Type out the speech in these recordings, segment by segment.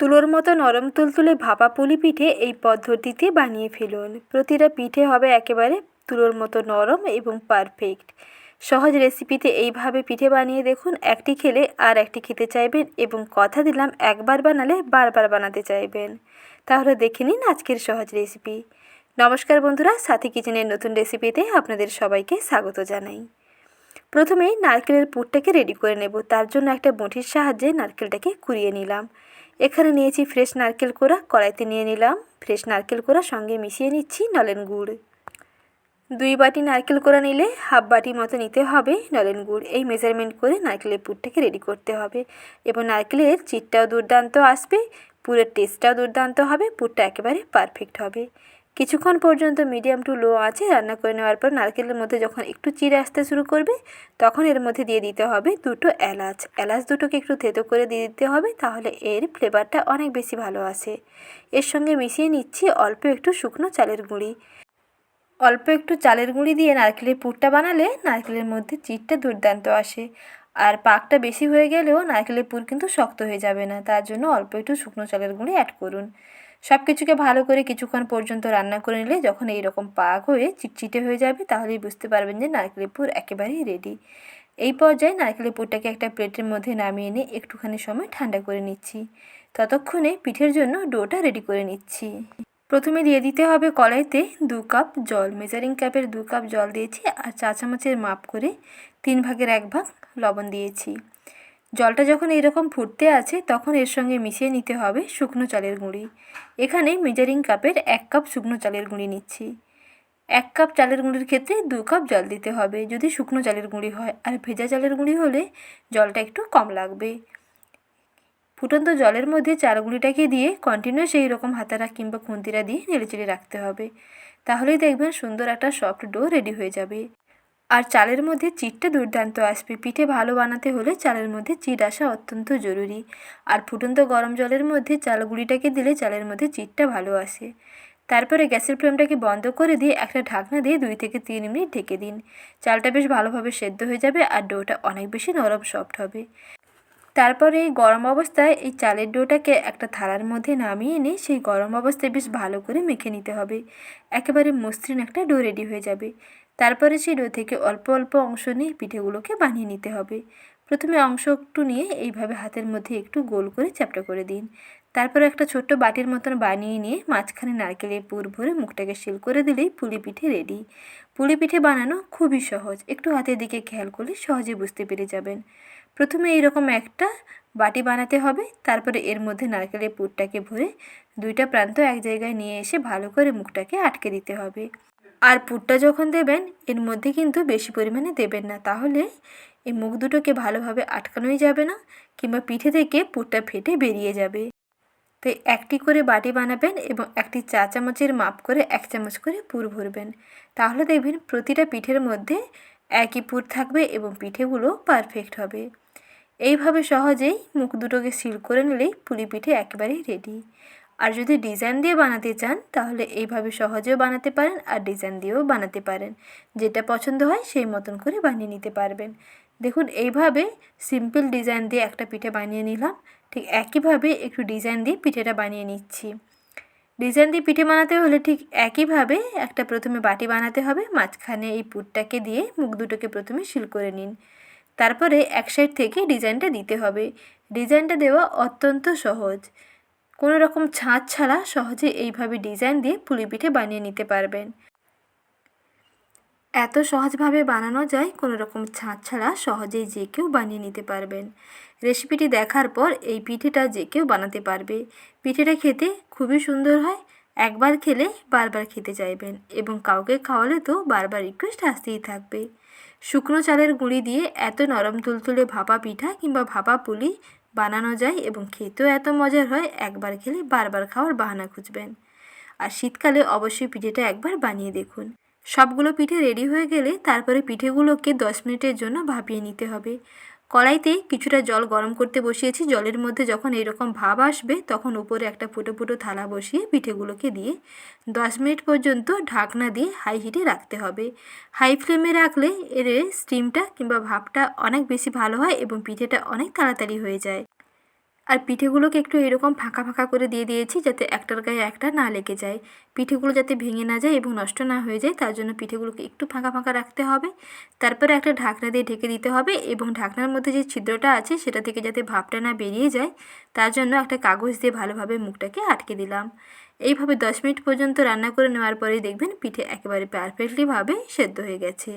তুলোর মতো নরম তুলতুলে ভাপা পুলি পিঠে এই পদ্ধতিতে বানিয়ে ফেলুন। প্রতিটা পিঠে হবে একেবারে তুলোর মতো নরম এবং পারফেক্ট সহজ রেসিপিতে এইভাবে পিঠে বানিয়ে দেখুন, একটি খেলে আর একটি খেতে চাইবেন এবং কথা দিলাম, একবার বানালে বারবার বানাতে চাইবেন। তাহলে দেখে নিন আজকের সহজ রেসিপি নমস্কার বন্ধুরা, সাথী কিচেনের নতুন রেসিপিতে আপনাদের সবাইকে স্বাগত জানাই। প্রথমেই নারকেলের পুরটাকে রেডি করে নেব। তার জন্য একটা বঁটির সাহায্যে নারকেলটাকে কুড়িয়ে নিলাম। এখানে নিয়েছি ফ্রেশ নারকেল কোড়া, কড়াইতে নিয়ে নিলাম। ফ্রেশ নারকেল কোড়া সঙ্গে মিশিয়ে নিচ্ছি নলেন গুড়। দুই বাটি নারকেল কোড়া নিলে হাফ বাটি মতো নিতে হবে নলেন গুড়। এই মেজারমেন্ট করে নারকেলের পুরটাকে রেডি করতে হবে। এবং নারকেলের চিটটাও দুর্দান্ত আসবে, পুরের টেস্টটাও দুর্দান্ত হবে, পুরটা একেবারে পারফেক্ট হবে। কিছুক্ষণ পর্যন্ত মিডিয়াম টু লো আছে, রান্না করে নেওয়ার পর নারকেলের মধ্যে যখন একটু চিড়ে আসতে শুরু করবে, তখন এর মধ্যে দিয়ে দিতে হবে দুটো এলাচ। এলাচ দুটোকে একটু থেতো করে দিয়ে দিতে হবে, তাহলে এর ফ্লেভারটা অনেক বেশি ভালো আসে। এর সঙ্গে মিশিয়ে নিচ্ছি অল্প একটু শুকনো চালের গুঁড়ি। অল্প একটু চালের গুঁড়ি দিয়ে নারকেলের পুরটা বানালে নারকেলের মধ্যে চিটটা দুর্দান্ত আসে। আর পাকটা বেশি হয়ে গেলেও নারকেলের পুর কিন্তু শক্ত হয়ে যাবে না, তার জন্য অল্প একটু শুকনো চালের গুঁড়ি অ্যাড করুন। সব কিছুকে ভালো করে কিছুক্ষণ পর্যন্ত রান্না করে নিলে যখন এই রকম পাক হয়ে চিটচিটে হয়ে যাবে, তাহলেই বুঝতে পারবেন যে নারকেলের পুর একেবারেই রেডি এই পর্যায়ে নারকেলের পুরটাকে একটা প্লেটের মধ্যে নামিয়ে নিয়ে একটুখানি সময় ঠান্ডা করে নিচ্ছি। ততক্ষণে পিঠের জন্য ডোটা রেডি করে নিচ্ছি। প্রথমে দিয়ে দিতে হবে কড়াইতে দু কাপ জল মেজারিং কাপের দু কাপ জল দিয়েছি আর চা চামচের মাপ করে তিন ভাগের এক ভাগ লবণ দিয়েছি। জলটা যখন এইরকম ফুটতে আছে, তখন এর সঙ্গে মিশিয়ে নিতে হবে শুকনো চালের গুঁড়ি। এখানে মেজারিং কাপের এক কাপ শুকনো চালের গুঁড়ি নিচ্ছি। এক কাপ চালের গুঁড়ির ক্ষেত্রে দু কাপ জল দিতে হবে। যদি শুকনো চালের গুঁড়ি হয় আর ভেজা চালের গুঁড়ি হলে জলটা একটু কম লাগবে। ফুটন্ত জলের মধ্যে চালগুলিটাকে দিয়ে কন্টিনিউ সেই রকম হাতারা কিংবা খুন্তিরা দিয়ে নেড়েচেড়ে রাখতে হবে। তাহলেই দেখবেন সুন্দর একটা সফট ডো রেডি হয়ে যাবে। আর চালের মধ্যে চিটটা দুর্দান্ত আসবে। পিঠে ভালো বানাতে হলে চালের মধ্যে চিট আসা অত্যন্ত জরুরি। আর ফুটন্ত গরম জলের মধ্যে চালগুলিটাকে দিলে চালের মধ্যে চিটটা ভালো আসে। তারপরে গ্যাসের ফ্লেমটাকে বন্ধ করে দিয়ে একটা ঢাকনা দিয়ে দুই থেকে তিন মিনিট ঢেকে দিন। চালটা বেশ ভালোভাবে সেদ্ধ হয়ে যাবে আর ডোটা অনেক বেশি নরম সফট হবে। তারপরে এই গরম অবস্থায় এই চালের ডোটাকে একটা থালার মধ্যে নামিয়ে এনে সেই গরম অবস্থায় বেশ ভালো করে মেখে নিতে হবে। একেবারে মসৃণ একটা ডো রেডি হয়ে যাবে। তারপরে সেই ডো থেকে অল্প অল্প অংশ নিয়ে পিঠেগুলোকে বানিয়ে নিতে হবে। প্রথমে অংশ একটু নিয়ে এইভাবে হাতের মধ্যে একটু গোল করে চ্যাপটা করে দিন। তারপরে একটা ছোট্ট বাটির মতন বানিয়ে নিয়ে মাঝখানে নারকেলের পুর ভরে মুখটাকে শিল করে দিলেই পুলি পিঠে রেডি। পুলি পিঠে বানানো খুবই সহজ। একটু হাতের দিকে খেয়াল করলে সহজে বুঝতে পেরে যাবেন। প্রথমে এইরকম একটা বাটি বানাতে হবে। তারপরে এর মধ্যে নারকেলের পুরটাকে ভরে দুইটা প্রান্ত এক জায়গায় নিয়ে এসে ভালো করে মুখটাকে আটকে দিতে হবে। আর পুরটা যখন দেবেন, এর মধ্যে কিন্তু বেশি পরিমাণে দেবেন না। তাহলে এই মুখ দুটোকে ভালোভাবে আটকানোই যাবে না, কিংবা পিঠে থেকে পুরটা ফেটে বেরিয়ে যাবে। তো একটি করে বাটি বানাবেন এবং একটি চা চামচের মাপ করে এক চামচ করে পুর ভরবেন। তাহলে দেখবেন প্রতিটা পিঠের মধ্যে একই পুর থাকবে এবং পিঠেগুলো পারফেক্ট হবে। এইভাবে সহজেই মুখ দুটোকে সিল করে নিলেই পুলি পিঠে একেবারেই রেডি আর যদি ডিজাইন দিয়ে বানাতে চান, তাহলে এইভাবে সহজেও বানাতে পারেন আর ডিজাইন দিয়েও বানাতে পারেন। যেটা পছন্দ হয়, সেই মতন করে বানিয়ে নিতে পারবেন। দেখুন, এইভাবে সিম্পল ডিজাইন দিয়ে একটা পিঠে বানিয়ে নিলাম। ঠিক একইভাবে একটু ডিজাইন দিয়ে পিঠেটা বানিয়ে নিচ্ছি। ডিজাইন দিয়ে পিঠে বানাতে হলে ঠিক একইভাবে একটা প্রথমে বাটি বানাতে হবে। মাঝখানে এই পুরটাকে দিয়ে মুখ দুটোকে প্রথমে শিল করে নিন। তারপরে এক সাইড থেকে ডিজাইনটা দিতে হবে। ডিজাইনটা দেওয়া অত্যন্ত সহজ। কোনো রকম ছাঁচ ছাড়া সহজে এইভাবে ডিজাইন দিয়ে পুলি পিঠে বানিয়ে নিতে পারবেন। এত সহজভাবে বানানো যায়, কোনো রকম ছাঁচ ছাড়া সহজেই যে কেউ বানিয়ে নিতে পারবেন। রেসিপিটি দেখার পর এই পিঠেটা যে কেউ বানাতে পারবে। পিঠেটা খেতে খুবই সুন্দর হয়, একবার খেলে বারবার খেতে চাইবেন এবং কাউকে খাওয়ালে তো বারবার রিকোয়েস্ট আসতেই থাকবে। শুকনো চালের গুঁড়ি দিয়ে এত নরম তুলতুলে ভাপা পিঠা কিংবা ভাপা পুলি বানানো যায় এবং খেতেও এত মজার হয়, একবার খেলে বারবার খাওয়ার বাহানা খুঁজবেন। আর শীতকালে অবশ্যই পিঠেটা একবার বানিয়ে দেখুন। সবগুলো পিঠে রেডি হয়ে গেলে তারপরে পিঠেগুলোকে দশ মিনিটের জন্য ভাপিয়ে নিতে হবে। কড়াইতে কিছুটা জল গরম করতে বসিয়েছি। জলের মধ্যে যখন এরকম ভাব আসবে, তখন উপরে একটা ফুটো ফুটো থালা বসিয়ে পিঠেগুলোকে দিয়ে দশ মিনিট পর্যন্ত ঢাকনা দিয়ে হাই হিটে রাখতে হবে। হাই ফ্লেমে রাখলে এর স্টিমটা কিংবা ভাবটা অনেক বেশি ভালো হয় এবং পিঠেটা অনেক তাড়াতাড়ি হয়ে যায়। আর পিঠেগুলোকে একটু এরকম ফাঁকা ফাঁকা করে দিয়ে দিয়েছি যাতে একটার গায়ে একটা না লেগে যায়। পিঠেগুলো যাতে ভেঙে না যায় এবং নষ্ট না হয়ে যায়, তার জন্য পিঠেগুলোকে একটু ফাঁকা ফাঁকা রাখতে হবে। তারপরে একটা ঢাকনা দিয়ে ঢেকে দিতে হবে এবং ঢাকনার মধ্যে যে ছিদ্রটা আছে সেটা থেকে যাতে ভাপটা না বেরিয়ে যায়, তার জন্য একটা কাগজ দিয়ে ভালোভাবে মুখটাকে আটকে দিলাম। এইভাবে দশ মিনিট পর্যন্ত রান্না করে নেওয়ার পরেই দেখবেন পিঠে একেবারে পারফেক্টলিভাবে সেদ্ধ হয়ে গেছে।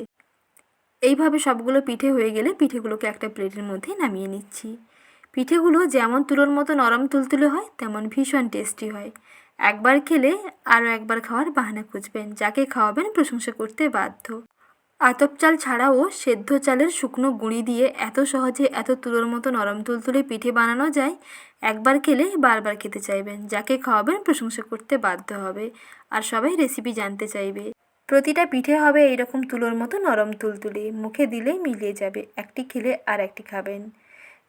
এইভাবে সবগুলো পিঠে হয়ে গেলে পিঠেগুলোকে একটা প্লেটের মধ্যে নামিয়ে নিচ্ছি। পিঠেগুলো যেমন তুলোর মতো নরম তুলতুলে হয়, তেমন ভীষণ টেস্টি হয়। একবার খেলে আরও একবার খাওয়ার বাহানা খুঁজবেন, যাকে খাওয়াবেন প্রশংসা করতে বাধ্য। আতপ চাল ছাড়াও সেদ্ধ চালের শুকনো গুঁড়ি দিয়ে এত সহজে এত তুলোর মতো নরম তুলতুলে পিঠে বানানো যায়, একবার খেলে বারবার খেতে চাইবেন, যাকে খাওয়াবেন প্রশংসা করতে বাধ্য হবে। আর সবাই রেসিপি জানতে চাইবে। প্রতিটা পিঠে হবে এইরকম তুলোর মতো নরম তুলতুলে, মুখে দিলেই মিলিয়ে যাবে, একটি খেলে আর একটি খাবেন।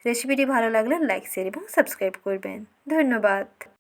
রেসিপিটি ভালো লাগলে লাইক শেয়ার এবং সাবস্ক্রাইব করবেন। ধন্যবাদ।